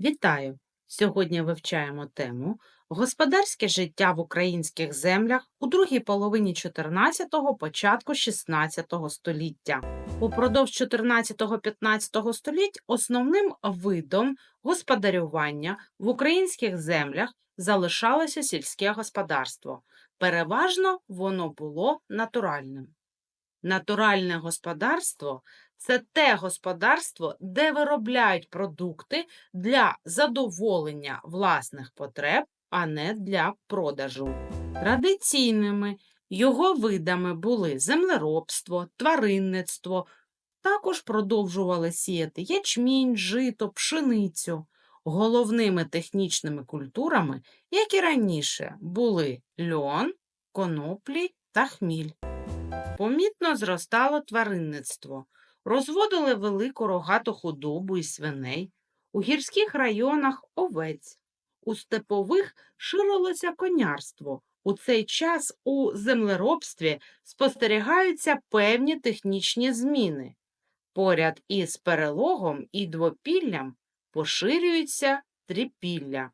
Вітаю! Сьогодні вивчаємо тему Господарське життя в українських землях у другій половині 14-го, початку 16-го століття. Упродовж 14-15 століть основним видом господарювання в українських землях залишалося сільське господарство. Переважно воно було натуральним. Натуральне господарство це те господарство, де виробляють продукти для задоволення власних потреб, а не для продажу. Традиційними його видами були землеробство, тваринництво, також продовжували сіяти ячмінь, жито, пшеницю. Головними технічними культурами, як і раніше, були льон, коноплі та хміль. Помітно зростало тваринництво. Розводили велику рогату худобу і свиней, у гірських районах овець, у степових ширилося конярство. У цей час у землеробстві спостерігаються певні технічні зміни. Поряд із перелогом і двопіллям поширюється трипілля.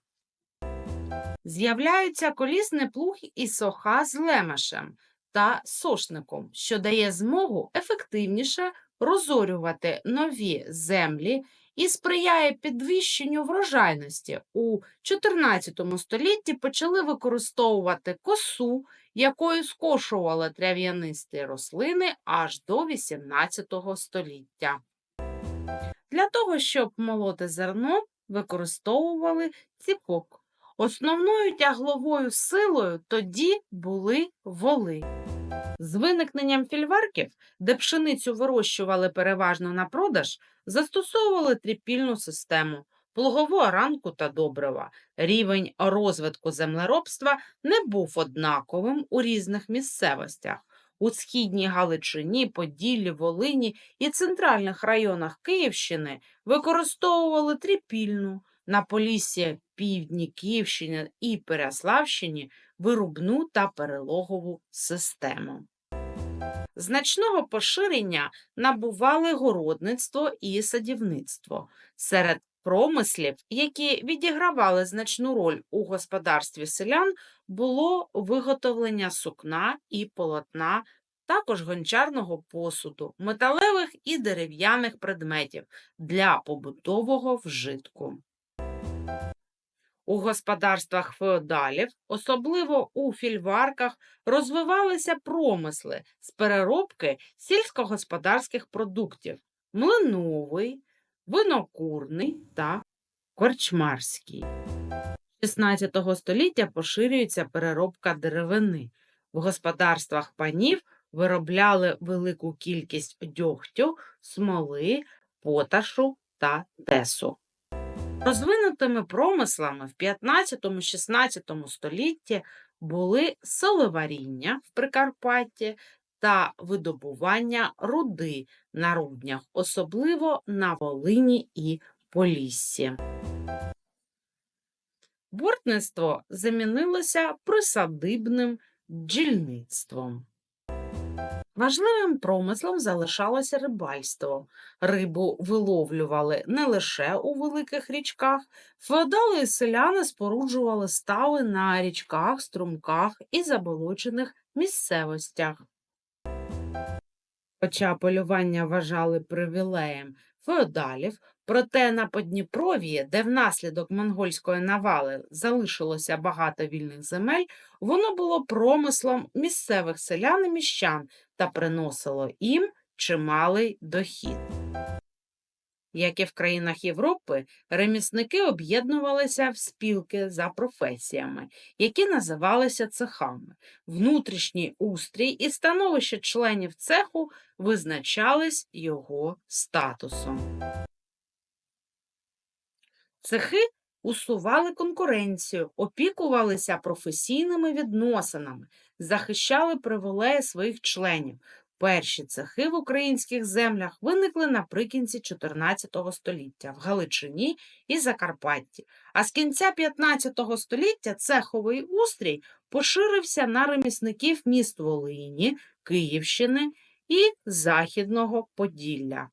З'являються колісний плуг і соха з лемешем та сошником, що дає змогу ефективніше розорювати нові землі і сприяє підвищенню врожайності. У 14 столітті почали використовувати косу, якою скошували трав'янисті рослини аж до 18 століття. Для того, щоб молоти зерно, використовували ціпок. Основною тягловою силою тоді були воли. З виникненням фільварків, де пшеницю вирощували переважно на продаж, застосовували трипільну систему, плугову оранку та добрива. Рівень розвитку землеробства не був однаковим у різних місцевостях. У східній Галичині, Поділлі, Волині і центральних районах Київщини використовували трипільну, на Поліссі, Півдні, Київщині і Переяславщині вирубну та перелогову систему. Значного поширення набували городництво і садівництво. Серед промислів, які відігравали значну роль у господарстві селян, було виготовлення сукна і полотна, також гончарного посуду, металевих і дерев'яних предметів для побутового вжитку. У господарствах феодалів, особливо у фільварках, розвивалися промисли з переробки сільськогосподарських продуктів млиновий, винокурний та корчмарський. З 16 століття поширюється переробка деревини. В господарствах панів виробляли велику кількість дьогтю, смоли, поташу та тесу. Розвинутими промислами в 15-16 столітті були солеваріння в Прикарпатті та видобування руди на руднях, особливо на Волині і Поліссі. Бортництво замінилося присадибним бджільництвом. Важливим промислом залишалося рибальство. Рибу виловлювали не лише у великих річках, феодали і селяни споруджували стави на річках, струмках і заболочених місцевостях. Хоча полювання вважали привілеєм феодалів, проте на Подніпров'ї, де внаслідок монгольської навали залишилося багато вільних земель, воно було промислом місцевих селян і міщан та приносило їм чималий дохід. Як і в країнах Європи, ремісники об'єднувалися в спілки за професіями, які називалися цехами. Внутрішній устрій і становище членів цеху визначались його статусом. Цехи усували конкуренцію, опікувалися професійними відносинами, захищали привілеї своїх членів. Перші цехи в українських землях виникли наприкінці 14 століття в Галичині і Закарпатті, а з кінця 15 століття цеховий устрій поширився на ремісників міст Волині, Київщини і Західного Поділля.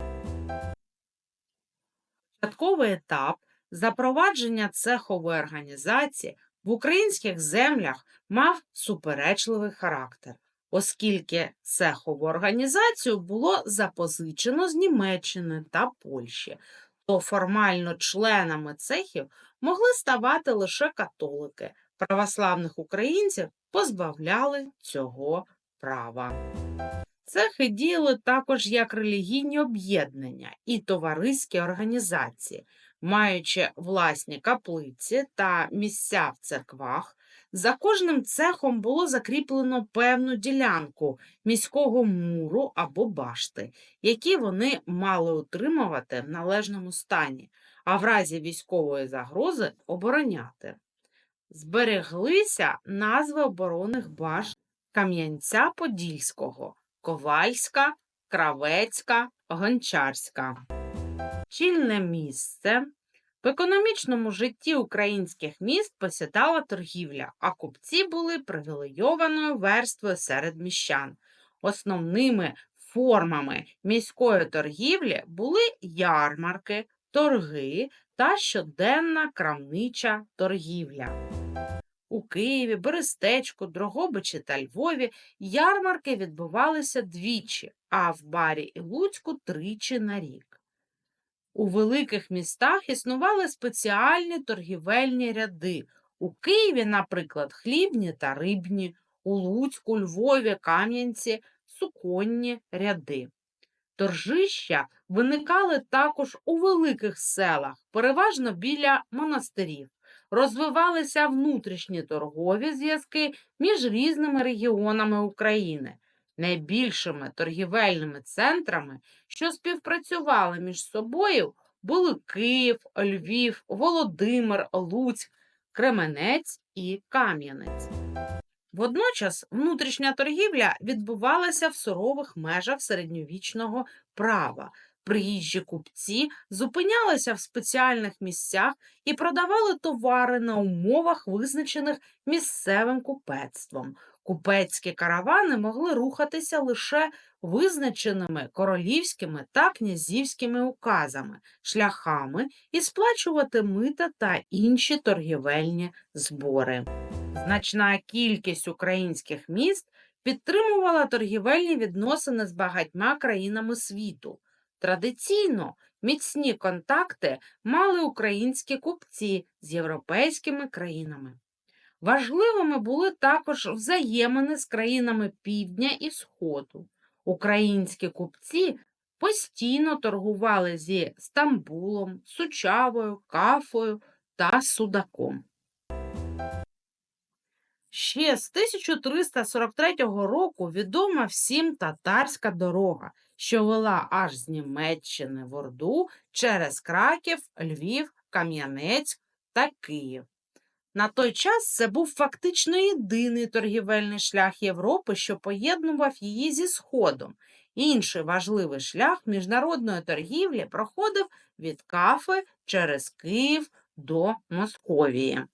Початковий етап Запровадження цехової організації в українських землях мав суперечливий характер, оскільки цехову організацію було запозичено з Німеччини та Польщі, то формально членами цехів могли ставати лише католики. Православних українців позбавляли цього права. Цехи діяли також як релігійні об'єднання і товариські організації, маючи власні каплиці та місця в церквах. За кожним цехом було закріплено певну ділянку міського муру або башти, які вони мали утримувати в належному стані, а в разі військової загрози обороняти. Збереглися назви оборонних башт Кам'янця Подільського, Ковальська, Кравецька, Гончарська. Чільне місце в економічному житті українських міст посідала торгівля, а купці були привілейованою верствою серед міщан. Основними формами міської торгівлі були ярмарки, торги та щоденна крамнича торгівля. У Києві, Берестечку, Дрогобичі та Львові ярмарки відбувалися двічі, а в Барі і Луцьку тричі на рік. У великих містах існували спеціальні торгівельні ряди. У Києві, наприклад, хлібні та рибні, у Луцьку, Львові, Кам'янці суконні ряди. Торжища виникали також у великих селах, переважно біля монастирів. Розвивалися внутрішні торгові зв'язки між різними регіонами України. Найбільшими торгівельними центрами, що співпрацювали між собою, були Київ, Львів, Володимир, Луцьк, Кременець і Кам'янець. Водночас внутрішня торгівля відбувалася в сурових межах середньовічного права. Приїжджі купці зупинялися в спеціальних місцях і продавали товари на умовах, визначених місцевим купецтвом. Купецькі каравани могли рухатися лише визначеними королівськими та князівськими указами, шляхами і сплачувати мита та інші торгівельні збори. Значна кількість українських міст підтримувала торгівельні відносини з багатьма країнами світу. Традиційно міцні контакти мали українські купці з європейськими країнами. Важливими були також взаємини з країнами Півдня і Сходу. Українські купці постійно торгували зі Стамбулом, Сучавою, Кафою та Судаком. Ще з 1343 року відома всім татарська дорога, що вела аж з Німеччини в Орду через Краків, Львів, Кам'янець та Київ. На той час це був фактично єдиний торгівельний шлях Європи, що поєднував її зі Сходом. Інший важливий шлях міжнародної торгівлі проходив від Кафи через Київ до Московії.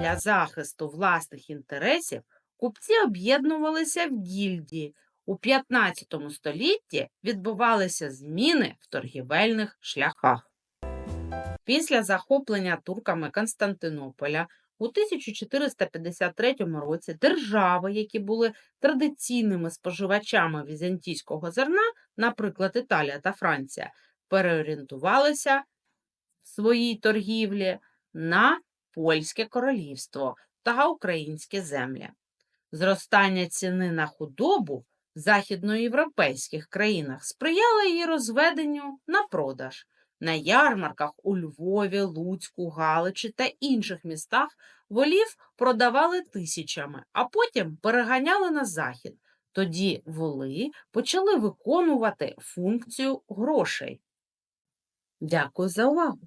Для захисту власних інтересів купці об'єднувалися в гільдії. У 15 столітті відбувалися зміни в торгівельних шляхах. Після захоплення турками Константинополя у 1453 році держави, які були традиційними споживачами візантійського зерна, наприклад, Італія та Франція, переорієнтувалися в своїй торгівлі на Польське королівство та українські землі. Зростання ціни на худобу в західноєвропейських країнах сприяло її розведенню на продаж. На ярмарках у Львові, Луцьку, Галичі та інших містах волів продавали тисячами, а потім переганяли на захід. Тоді воли почали виконувати функцію грошей. Дякую за увагу!